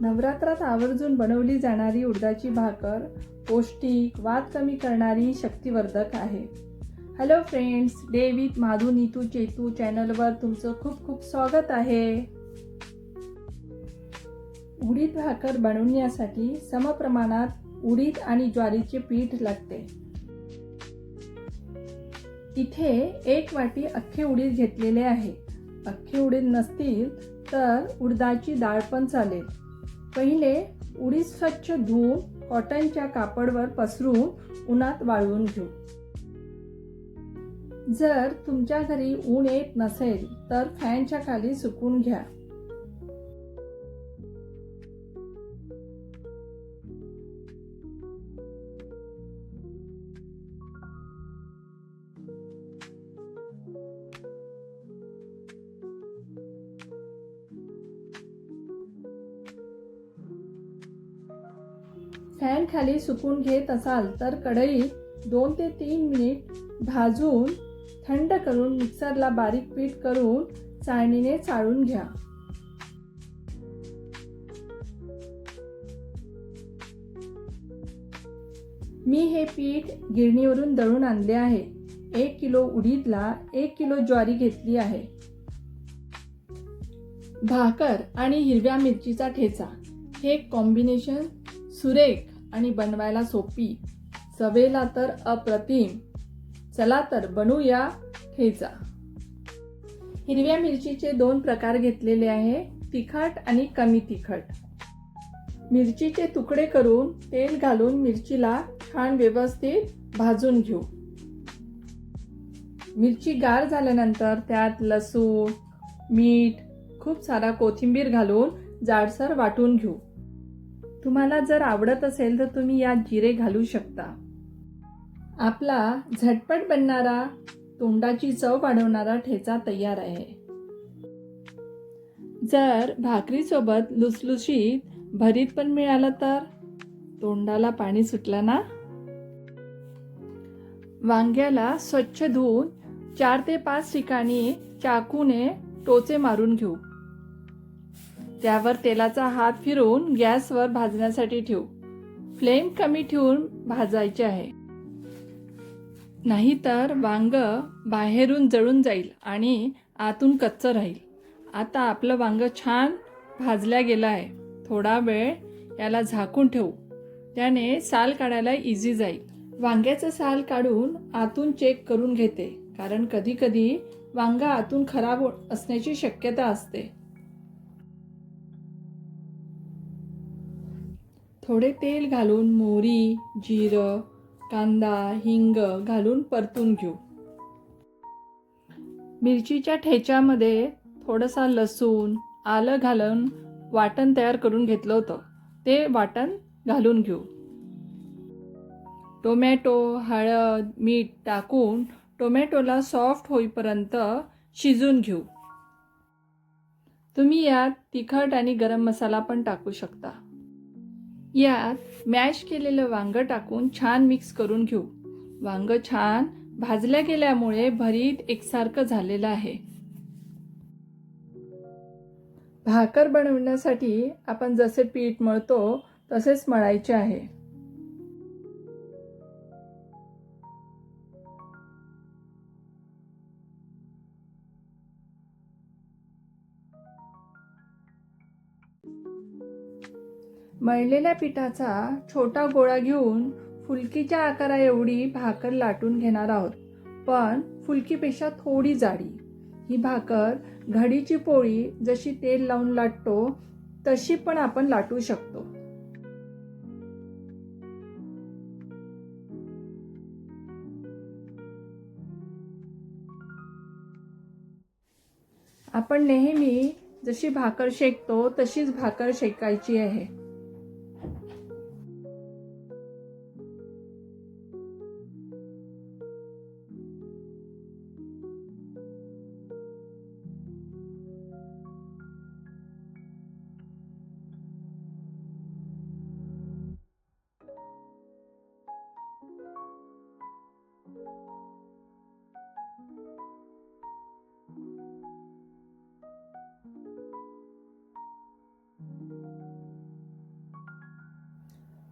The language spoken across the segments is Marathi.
नवरात्रात आवर्जून बनवली जाणारी उडदाची भाकर पौष्टिक वात कमी करणारी शक्तिवर्धक आहे. Hello friends day with Madhu Neetu Chetu चॅनलवर तुमचं खूप खूप स्वागत आहे. उडीद भाकर बनवण्यासाठी समप्रमाणात उडीद आणि ज्वारीचे पीठ लागते. इथे एक वाटी अख्खे उडीद घेतलेले आहे. अख्खे उडीद नसतील तर उडदाची डाळ पण चालेल. पहिले उडीद स्वच्छ धुवून कॉटनच्या कापडवर पसरून उन्हात वाळवून घेऊ. जर तुमच्या घरी ऊन येत नसेल तर फॅनच्या खाली सुकून घ्या. फॅन खाली सुकून घेत असाल तर कढईत दोन ते तीन मिनिट भाजून थंड करून मिक्सरला बारीक पीठ करून चाळणीने चाळून घ्या. मी हे पीठ गिरणीवरून दळून आणले आहे. एक किलो उडीदला एक किलो ज्वारी घेतली आहे. भाकर आणि हिरव्या मिरचीचा ठेचा. हे कॉम्बिनेशन सुरेख आणि बनवायला सोपी. चवेला तर अप्रतिम. चला तर बनूया ठेचा हिरव्या मिरचीचे दोन प्रकार घेतलेले आहे तिखट आणि कमी तिखट. मिरचीचे तुकडे करून तेल घालून मिरचीला छान व्यवस्थित भाजून घेऊ. मिरची गार झाल्यानंतर त्यात लसूण मीठ खूप सारा कोथिंबीर घालून जाडसर वाटून घेऊ. तुम्हाला जर आवडत असेल तर तुम्ही यात जिरे घालू शकता. आपला झटपट बनणारा तोंडाची चव वाढवणारा ठेचा तयार आहे. जर भाकरीसोबत लुसलुशीत भरीत पण मिळालं तर? तोंडाला पाणी सुटलं ना? वांग्याला स्वच्छ धुवून चार ते पाच ठिकाणी चाकूने टोचे मारून घेऊ. त्यावर तेलाचा हात फिरवून गॅसवर भाजण्यासाठी ठेवू. फ्लेम कमी ठेवून भाजायचे आहे. नाहीतर वांग बाहेरून जळून जाईल आणि आतून कच्चं राहील. आता आपलं वांग छान भाजल्या गेलं आहे. थोडा वेळ याला झाकून ठेवू. त्याने साल काढायला इझी जाईल. वांग्याचं साल काढून आतून चेक करून घेते. कारण कधीकधी वांगा आतून खराब हो- असण्याची शक्यता असते. थोडे तेल घालून मोहरी जिरं कांदा हिंग घालून परतून घेऊ. मिरचीच्या ठेच्यामध्ये थोडंसा लसूण आलं घालून वाटण तयार करून घेतलं होतं. ते वाटण घालून घेऊ. टोमॅटो हळद मीठ टाकून टोमॅटोला सॉफ्ट होईपर्यंत शिजून घेऊ. तुम्ही यात तिखट आणि गरम मसाला पण टाकू शकता. यात मॅश केलेलं वांगं टाकून छान मिक्स करून घेऊ. वांग छान भाजल्या गेल्यामुळे भरीत एकसारखं झालेलं आहे. भाकर बनवण्यासाठी आपण जसे पीठ मळतो तसेच मळायचे आहे. मळलेल्या पिठाचा छोटा गोळा घेऊन फुलकीच्या आकारा एवढी भाकर लाटून घेणार आहोत. पण फुलकीपेक्षा थोडी जाडी. ही भाकर घडीची पोळी जशी तेल लावून लाटतो तशी पण आपण लाटू शकतो. आपण नेहमी जशी भाकर शेकतो तशीच भाकर शेकायची आहे.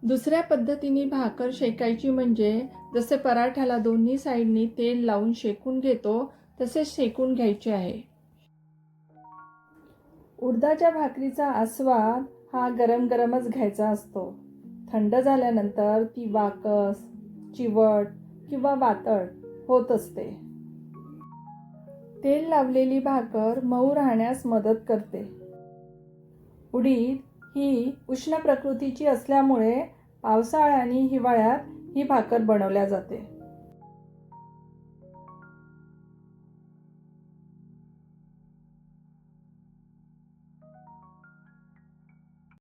दुसऱ्या पद्धतीने भाकर शेकायची म्हणजे जसे पराठ्याला दोन्ही साईडनी तेल लावून शेकून घेतो तसे शेकून घ्यायचे आहे. उडदाच्या भाकरीचा आस्वाद हा गरम गरमच घ्यायचा असतो. थंड झाल्यानंतर ती वाकस चिवट किंवा वातळ होत असते. तेल लावलेली भाकर मऊ राहण्यास मदत करते. उडीद ही उष्ण प्रकृतीची असल्यामुळे पावसाळ्या आणि हिवाळ्यात ही भाकर बनवल्या जाते.